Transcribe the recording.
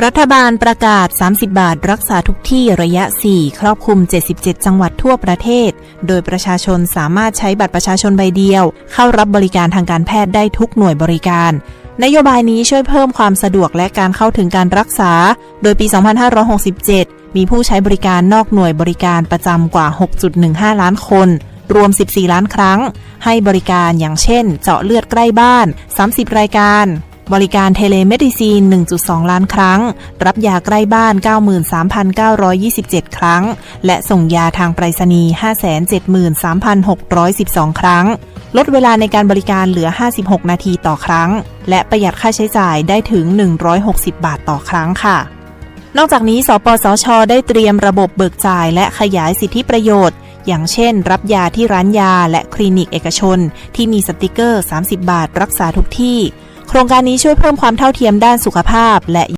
รัฐบาลประกาศ 30 บาทรักษาทุกที่ระยะ 4 ครอบคลุม 77 จังหวัดทั่วประเทศ โดยประชาชนสามารถใช้บัตรประชาชนใบเดียว เข้ารับบริการทางการแพทย์ได้ทุกหน่วยบริการ นโยบายนี้ช่วยเพิ่มความสะดวกและการเข้าถึงการรักษา โดยปี 2567 มีผู้ใช้บริการนอกหน่วยบริการประจำกว่า 6.15 ล้านคนรวม 14 ล้านครั้ง ให้บริการอย่างเช่น เจาะเลือดใกล้บ้าน 30 รายการ บริการเทเลเมดิซีน 1.2 ล้านครั้ง รับยาใกล้บ้าน 93,927 ครั้ง และส่งยาทางไปรษณีย์ 573,612 ครั้ง ลดเวลาในการบริการเหลือ 56 นาทีต่อครั้ง และประหยัดค่าใช้จ่ายได้ถึง 160 บาทต่อครั้งค่ะนอกจากนี้ สปสช ได้เตรียมระบบเบิกจ่ายและขยายสิทธิประโยชน์ อย่างเช่น รับยาที่ร้านยาและคลินิกเอกชน ที่มีสติกเกอร์ 30 บาทรักษาทุกที่ โครงการนี้ช่วยเพิ่มความเท่าเทียมด้านสุขภาพ และ